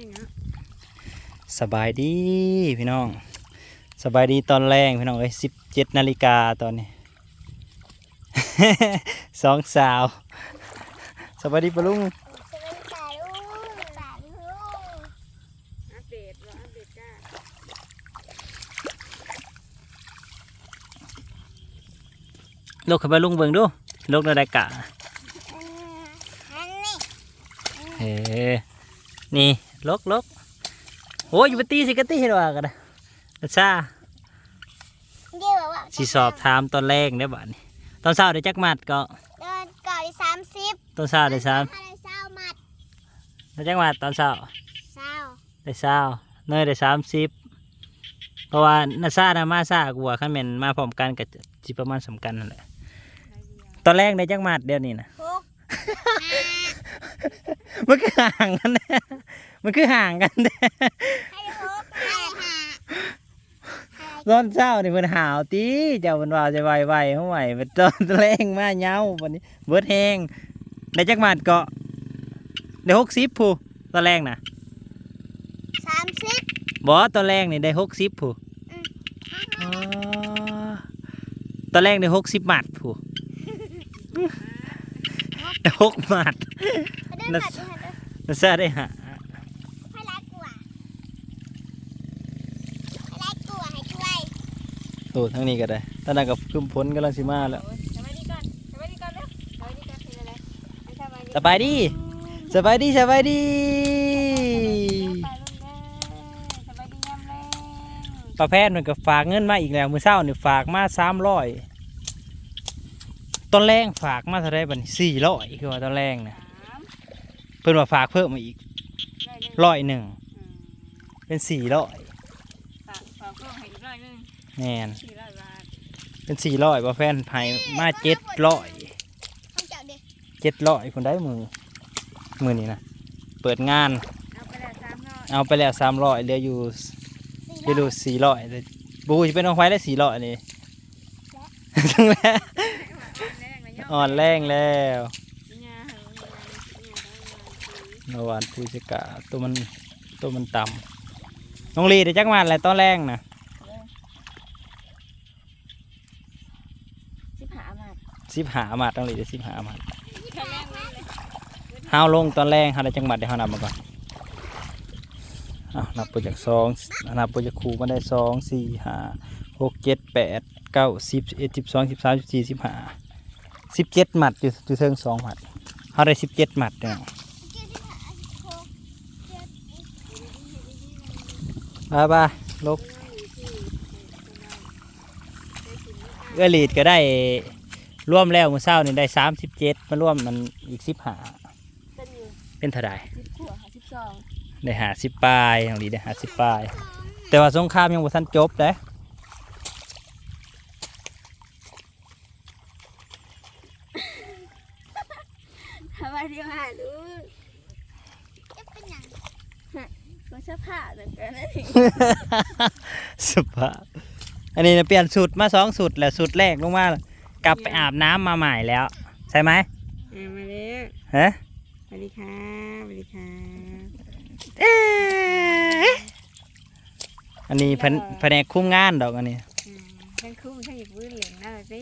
นี่นะสบายดีพี่น้อง สบายดีตอนแรงพี่น้องเอ้ยสิบเจ็ดนาฬิกาตอนนี้ สองสาว สบายดีปะลุงอัปเดตว่าอัปเดตจ้าลูกขึ้นไปลุงเบิ่งดูลูกในรายกะเฮ้นี่ ลกลกโอ้ยอยู่ไปตีสิกะตีเห็นว่ากันนะนะชาสิสอบถามตอนแรกได้อบ่านี่ตอนเช้าได้จักมัดก็เดินก่อนที่สามสิบตอนเช้าได้สามถ้าได้เศร้ามัดได้จักมัดตอนเช้าเศร้าได้เศร้าเนยได้สามสิบเพราะว่านาซานะมาซากว่าขั้นแม่นมาพร้อมกันกับจิประมาณสำคัญนั่นแหละตอนแรกได้จักมัดเดียวนี่นะหกมันคือห่างกันนะ มันคือห่างกันนะให้หกให้ห้าตอนเช้านี่มันหาวตีเจ้ามันว่าจะไวไวๆเขาไหวเป็นตอนแรงมาเงาวันนี้ เบิดแห้งได้จักมัดก็ได้หกสิบผู้ตอนแรกนะสามสิบบอตอนแรกนี่ได้หกสิบผู้อืมอ๋อตอนแรกได้หกสิบมัดผู้ได้หกมัดเดินก่อนที่ให้เดินนาซาได้หา ให้รักกว่าให้รักกว่าให้ช่วย โอ้ทั้งนี้ก็ได้ตอนนั้นกับคืมพ้นกำลังสิมาแล้วโอ้ยสบายดีก่อนสบายดีก่อนเร็วสบายดีก่อนเป็นอะไรไม่สบายดีสบายดีสบายดีสบายดีไปลุงเด้อสบายดียามแรงป้าแพทย์มันก็ฝากเงินมาอีกแล้วมือเช้านี่ฝากมาสามร้อยตอนแรงฝากมาเท่าไรบัดนี้สี่ร้อยคือว่าตอนแรงนะสามเพิ่นว่าฝากเพิ่มมาอีกได้หนึ่งร้อยหนึ่งอืมเป็นสี่ร้อย แน่นสี่ร้อยบาทเป็นสี่ร้อยป้าแพทย์ให้มาเจ็ดร้อยห้องเจ้าเด็กเจ็ดร้อยคนได้มือมือนี้นะเปิดงาน เอาไปแล้วสามร้อยเอาไปแล้วสามร้อยเหลืออยู่สี่เหลืออยู่สี่ร้อยเลยบูจะเป็นของไฟได้สี่ร้อยนี่จังแล้วอ่อนแรงแล้วเนี่ยเหรอเนี่ยเนี่ยเมื่อวานผู้จัดการตัวมันตัวมันต่ำน้องลีได้จักมาอะไรตอนแรงนะ สิบห้าบาท สิบหามาดน้องลีได้สิบหามาดเลยเลยห้าวลงตอนแรงห้าได้จังหวัดได้ห้านับมาก่อนนับไปจากสองนับไปจากครูมาได้สองสี่ห้าหกเจ็ดแปดเก้าสิบสิบเอ็ดสิบสองสิบสามสิบสี่สิบห้าสิบเจ็ดหมัดอยู่อยู่เทิงสองหมัดเขาได้สิบเจ็ดหมัดเนี่ยบ้าบ้าลบเอลีดก็ได้ ร่วมแล้วมือเศร้านี่ได้สามสิบเจ็ดมาร่วมมันอีกสิบหาเป็นอยู่เป็นเท่าไหรสิบขวบค่ะสิบสองได้หาสิบปลายของลีได้หาสิบปลาย แต่ว่าสงครามยังบ่ทันจบเด้ทำไมเดียวหาลูกจะเป็นอย่างก็เสื้อผ้าเหมือนกันนะสภาพอันนี้นะเปลี่ยนสุดมาสองสุดแล้วสุดแรกลงมา กลับไปอาบน้ำมาใหม่แล้ว ใช่ไหมอ่ามาแล้วฮะสวัสดีครับสวัสดีครับเอ๊ะอันนี้แผนแผนกคุ้มงานดอกอันนี้อืมทั้งคู่ทั้งหยิบพื้นเหลืองได้สิ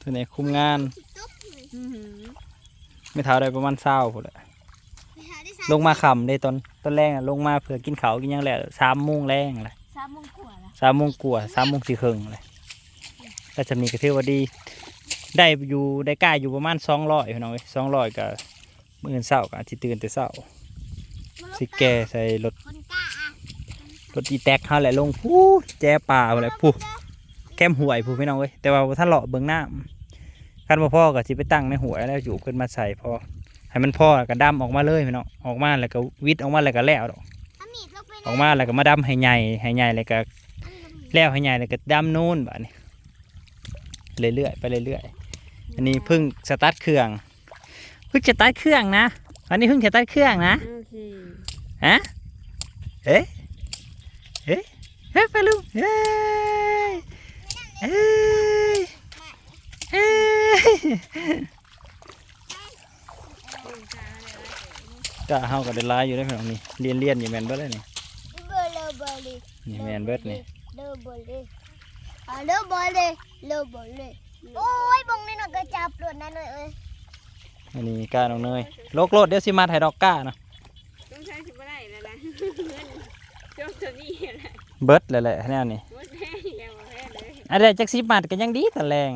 แผนกคุ้มงานตุ๊บเลยอือหือไม่เท่าได้ประมาณเศร้าพุ่นแหละไปหาได้สามลงมาค่ำได้ตอนตอนแรกอะลงมาเผื่อกินเขาวกินหยังแล้วสามโมงแรงเลยสามโมงกว่าละสามโมงกว่าสามโมงสี่ครึ่งเลย ก็จะมีกระเทวาดี ได้อยู่ได้กล้าอยู่ประมาณสองร้อยพี่น้องสองร้อยกับมื่อเช้ากับที่ตื่นแต่เช้าสิแกใส่รถคนกล้าอะรถอีแท็กเขาแหละลงพูดแจ้ป่าอะไรพูดแคมห่วยพูพี่น้องเว้ยแต่ว่าถ้าเลาะเบื้องหน้าคันบ่พ่อก็สิไปตั้งในหัวยแล้วอยู่ขึ้นมาใส่พอให้มันพ่อแล้วก็ดำออกมาเลยพี่น้องออกมาแล้วก็วิดออกมาแล้วก็แล้วดอกเอามีดลงไปออกมาแล้วก็มาดำให้ใหญ่ให้ใหญ่แล้วก็แล้วให้ใหญ่แล้วก็ดำนู่นแบบนี้ เรื่อยๆไปเรื่อยๆอันนี้เพิ่งสตาร์ทเครื่องเพิ่งสตาร์ทเครื่องนะอันนี้เพิ่งสตาร์ทเครื่องนะโอเคฮะเอ๊ะเอ๊ะเฮ้ยไปลุงเฮ้ยเฮ้ยเฮ้ยลงจ้าเลยกะเฮาก็ได้หลายอยู่ได้อพี่น้องนี่เลียนเลียนๆอยู่แม่นเบิดเลยนี่เบอร์เลเบอร์เลนี่แม่นเบิดนี่ เลเบอร์เลอ่าเลเบอร์เลเลเบอร์เลโอ้ยบงนี่น่ะก็จับหลุดนั่นเลยเอ้ยอันนี้กาน้องเนยโลกโลดเดี๋ยวสิมาถ่ายดอกก้านะต้องใช้สิบอะไรแล้วนะเงินโจ้ตัวนี้แหละเบิดเลยแหละแนวนี้หมดแท้แล้วแท้เลยอันเดียวจักสิบมัดก็ยังดีแต่แรง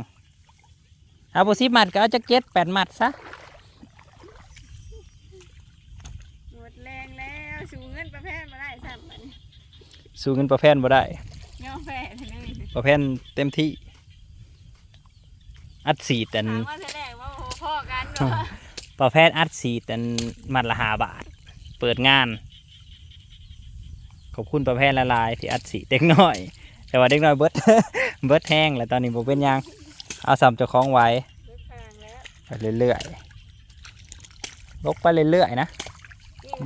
เอาบ่สิบมัดก็เอาจักเจ็ดแปดมัดซะหมดแรงแล้วสูเงินประเภทมาได้ซ้ำบัดนี้สู้เงินประแพนบ่ได้ย่อแฝดเลย ประแพนเต็มที่ อัดสีแต่นถามว่าแสดงว่าโอ้โหพ่อกันเนาะประแพนอัดสีแต่นมัดละหาบาท เปิดงาน ขอบคุณประแพนละลายที่อัดสีเด็กน้อย แต่ว่าเด็กน้อยเบิด เบิดแห้งแล้วตอนนี้บ่เป็นหยังเอาสามเจ้าของไว้เบิดพลังแล้วไปเรื่อยๆลกไปเรื่อยๆนะ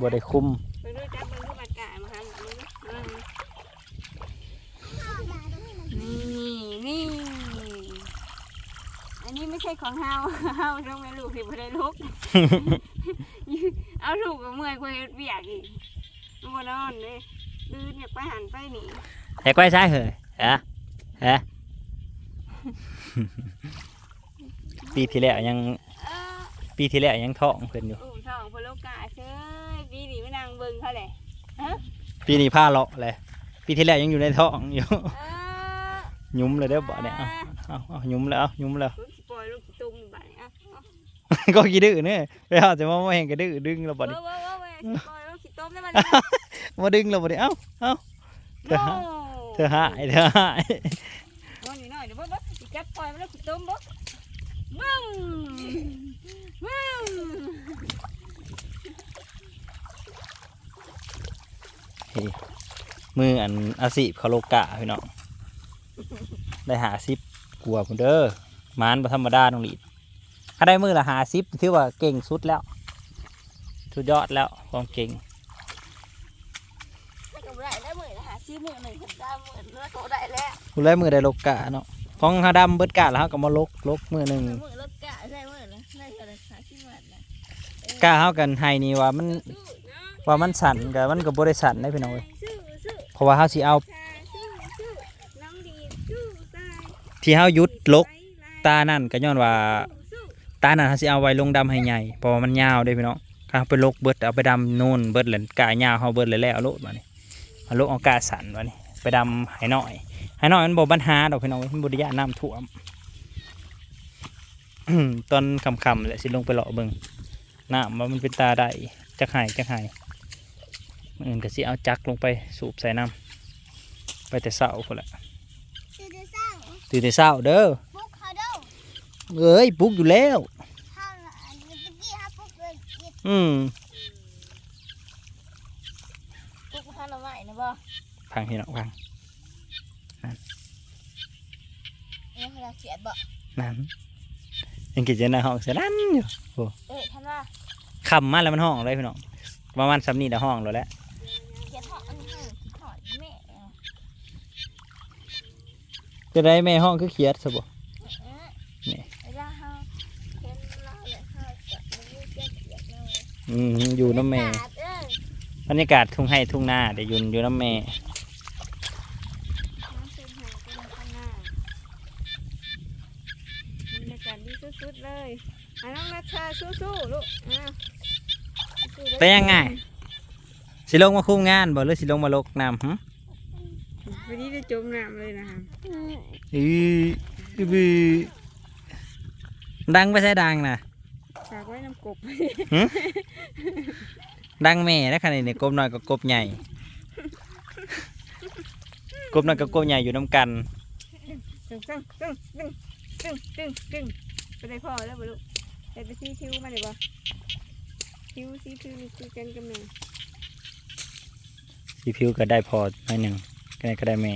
บ่ได้คุม ไปด้วยจับมันที่บัดกายมาครับนี่นี่ อันนี้ไม่ใช่ ของเฮาเฮาต้องแม่ลูกที่บ่ได้ลุก เอาลูกกับเมื่อยคุยเบียกอีกมันบ่นอนเลยดื้อเนี่ยไปหันไปหนีอยากไปซ้ายเหรอฮะฮะปีที่แล้วยังเออปีที่แล้วยังท้องเพิ่นอยู่ อุ้มท้องพลโลกาเชยปีนี้ไม่นางเบิ่งเขาเลยปีนี้ผ้าเลาะเลยปีที่แล้วยังอยู่ในท้องอยู่ เออ ยุ้มเลยเด้อบ่เนี่ยเอาเอาเอายุ้มแล้วเอายุ้มแล้วลูกสิปล่อยลูกสิตุ้มบัดนี้อะ ก็กี่ดื้อเนี่ยไปหาจะมาไม่เห็นก็ดื้อดึงแล้วบ่เว้ดิยเว้ยเว้ยเว้ยสิปล่อยลูกสิต้มได้มันมาดึงแล้วบ่ดิเอ้าเอ้าเธอหาเธอหายเธอหายวันนี้หน่อยเดี๋ยวบ่บ่สิจับปล่อยมันลูกสิต้มบ่มึงมึงมืออันอาสิเขาโลกะพี่น้องได้หาซิปกลัวพุ่นเด้อหมานบ่ธรรมดาน้องหลีดถ้าได้มือละหาซิปถือว่าเก่งสุดแล้วสุดยอดแล้วความเก่งถ้าก็บ่ได้ได้มื้อละหาซื้อมื้อหนึงก็ได้มื้อละก็ได้แล้วคุณได้มือได้โลกะเนาะของฮาดำเบิดกะแล้วเขาก็มาลกลกมือหนึ่งมื้อละกะได้มื้อละได้ก็ได้หาซื้อมื้อละกะเฮากันให้นี่ว่ามันสู้เนาะว่ามันสั่นกับมันก็บ่ได้สั่นได้พี่น้องเว้ยสู้สู้เพราะว่าเฮาสิเอาชาสู้สู้น้องดีสู้ตายที่เฮาหยุดลกไปลายตานั่นก็ย้อนว่าสู้ ตานั่นเฮาสิเอาไว้ลงดำให้ใหญ่เพราะว่ามันยาวเด้พี่น้องถ้าเอาไปลกเบิดเอาไปดำนู่นเบิดเลยกะยาวเฮาเบิดเลยแล้วเอาโลดมานี่เอาลกเอากะสั่นมานี่ไปดำให้น้อยให้น้อยมันบ่ปัญหาดอกพี่น้องเว้ยมันบ่ได้ยานน้ำท่วมตอนค่ำๆแหละสิลงไปเลาะเบิ่งน้ำว่ามันเป็นตาได้จักหายจักหายมื้ออื่นก็สิเอาจักรลงไปสูบใส่น้ำไปแต่เช้าพุ่นแหละตื่นแต่เช้าตื่นแต่เช้าเด้อปุ๊กเขาเด้อเอ้ยปลุกอยู่แล้ว ข้าวอันนี้เมื่อกี้ฮะปุ๊กเลยกิน อืมปุ๊กพันละไม้นะบ่พังพี่น้องพังเอ้ยเราเขียนบ่นั่นยังกินจะในห้องเสียนั่นอยู่เอ้ยท่านว่าคำมาแล้วมันห้องเลยพี่น้องประมาณสำนีแต่ห้องแล้วแหละเขียนหออันนี้หอแม่จะได้แม่ห้องคือเขียดสบ นี่ เวลาเฮาเขียนลายแล้วเฮาจะบ่มีเขียนเขียนเลย อืมอยู่น้ำแม่ขาดเอ้ยบรรยากาศทุ่งให้ทุ่งนาเดี๋ยวอยุนอยู่น้ำแม่น้ำเป็นหางเป็นข้างหน้าบรรยากาศดีสุดๆเลยอะน้องนัชชาสู้ๆลูกอะสู้ๆด้อแต่ยังไงสิลงมาคุมงานบ่หรือสิลงมาลกน้ำหึวันนี้ได้จมน้ำเลยนะครับอืออือบือดังไปใช่ดังนะ ฝากไว้น้ำกบดังแม่นะคันนี้เนี่ยกบน้อยกับกบใหญ่ กบน้อยกับกบใหญ่อยู่น้ำกันตึ้งตึ้งตึ้งตึ้งตึ้งตึ้งตึ้งไปได้พ่อแล้วบ่ลูกแต่ไปซีทิวมาเลยบ่ทิวซีทิวนี่คือกันกับแม่สีผิวก็ได้พอหน่อยหนึ่งก็ได้ก็ได้แม่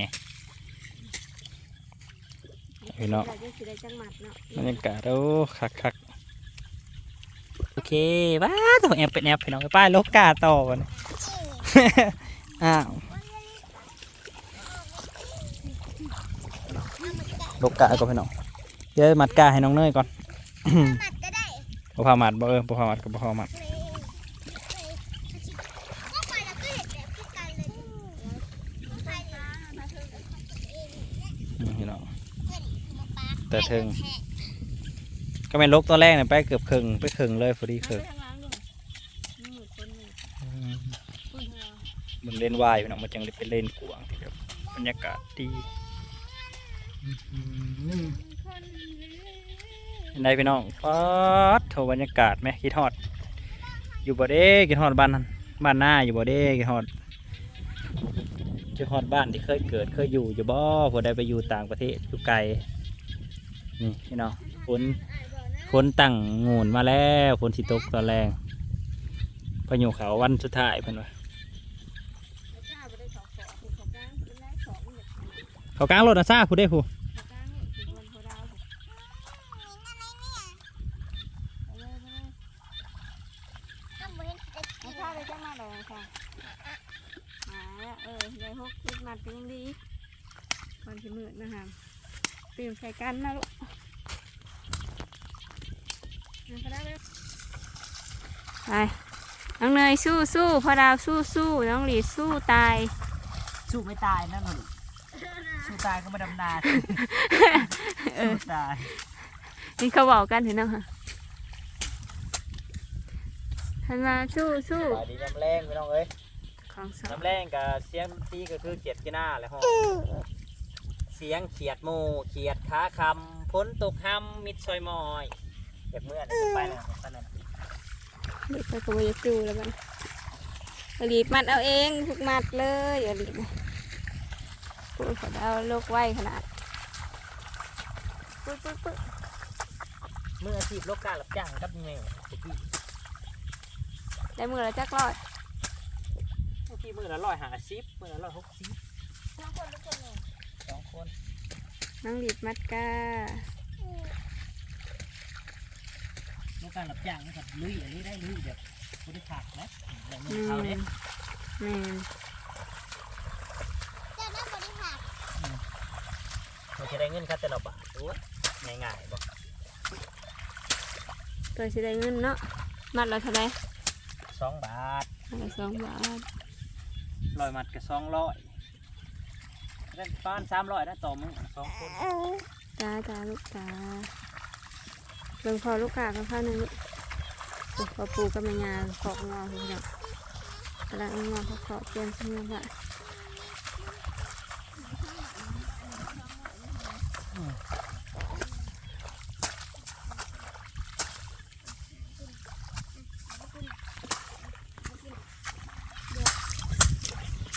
พี่น้องเราจะสิได้จังหมัดเนาะบรรยากาศโอ้คักคัก โอเคว้าตัวแอบเป็นแอบเป็นน้องป้าลกกาต่อวันอ้าวลกกาก็พี่น้องเดี๋ยวมัดกาให้น้องเนยก่อนบ่พามัดบ่เออบ่พามัดก็บ่พามัดแต่เทิง แม่นลกตัวแรกเนี่ยไปเกือบครึ่งไปครึ่งเลยพอดีเอาครึ่งไปทางหล้างดูนี่หมดคนนี่อืมคุณเธอมันเล่นวายพี่น้องมันจังเลยเป็นเล่นกวางที่แบบบรรยากาศดีอื้อหือคนเลยเป็นไงพี่น้องป๊อดโทบรรยากาศไหมคิดฮอด อยู่บ่เด้คิดฮอดบ้านนั้นบ้านหน้าอยู่บ่เด้คิดฮอดคิดฮอดบ้านที่เคยเกิดเคยอยู่อยู่บ่พอได้ไปอยู่ต่างประเทศอยู่ไกลนี่พี่น้องฝน ฝนตั้งงูนมาแล้วฝนสิตกตอนแรงพายุเขาวันสุดท้ายเพิ่นว่าเอาข้าวไปได้สองขอผูกขอกลางเป็นไรสองเนี่ยเขากลางรถนะซ่าผู้ได้ผู้มาเป็นจะเอาข้าวไปจ้ามาเลยค่ะมาแล้วเออได้หกสิบมัดก็ยังดีก่อนที่มืดนะคะตื่นใส่กันนะลูก ไปได้เลยไปน้องเนยสู้สู้พอดาวสู้สู้น้องหลีสู้ตาย สู้ไม่ตายนั่นหรอสู้ตายก็มาดำนาเออตายนี่เขาบอกกันเห็นไหมคะธนาสู้สู้สวัสดีน้ำแรงพี่น้องเอ้ยของสองน้ำแรงกับเสียงดนตรีก็คือเขียดกีหน้าแหละห้องเสียงเขียดหมูเขียดขาคำพ้นตกห้ำมิดซอยมอย เก็บเมื่อนะไปเลยไปเลยเด็กไปกับวายจูแล้วมันอลีบมัดเอาเองทุกมัดเลยอลีบพูดเขาเอาโลกไว้ขนาดปึ๊บปึ๊บปึ๊บเมื่ออาชีพโลกกาหลับจ้างกับเมย์ตะกี้ได้มือละจักรอดตะกี้มือละร้อยห้าสิบมือละร้อยหกสิบสองคนน้องหลีบมัดกา โลกกาหลับจ้างนี่ครับลุยอันนี้ได้ลุยแบบไม่ได้ผักนะแบบมือือมเขาเนี่ยแม่นจะได้บริหารมันจะได้เงินค่าแต่ละบาทโอ้ยง่ายๆบอกตัวสิได้เงินเนาะมัดละเท่าไหรสองบาทมัดละสองบาทร้อยมัดกับสองร้อยได้ประมาณสามร้อยนะต่อมือสองคนจ้าจ้าลูกจ้า เบิ่งพอลูกกากันข้าวหนึ่งลูกปลูกพอปลูกกับแม่ยาขอกงอคุณเนาะกำลังเอางอเขาขอเปลี่ยนเสื้อผ้า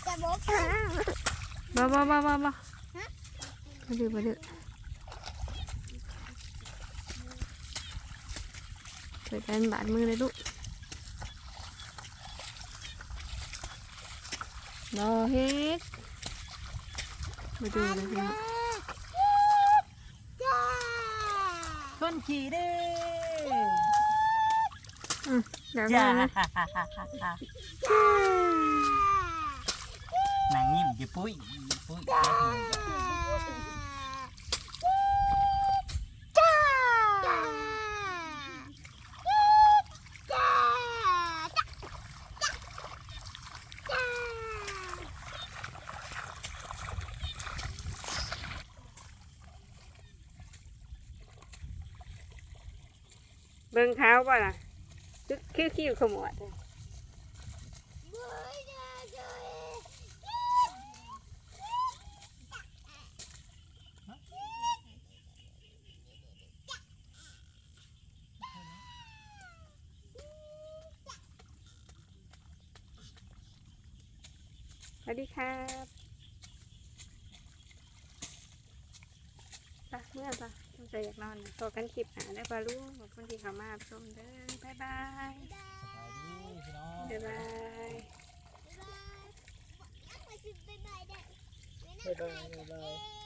จะบอกบ้าบ้าบ้าบ้าบ้ามาดื้อมาดื้อ เกิดการบาดมือเลยลูกบอเฮ็ดมาดูเลยพี่น้องจ้าคนขี่ดิเดี๋ยวจ้านะจ้านางยิ้มจะปุ้ยปุ้ย จ้าจ้าจ้าจ้า เบิ่งเท้าป่ะล่ะคิ้วคิ้วขมวดเลยสวัสดีครับไปเมื่อ ปะต้องใจอยากนอนนะโตกันคลิปหาได้ปลาลูกขอบคุณที่เข้ามาชมเด้อบ๊ายบายสบายดีพี่น้อง บ๊ายบายบ๊ายบายบ๊ายบายบ๊ายบายบ๊ายบาย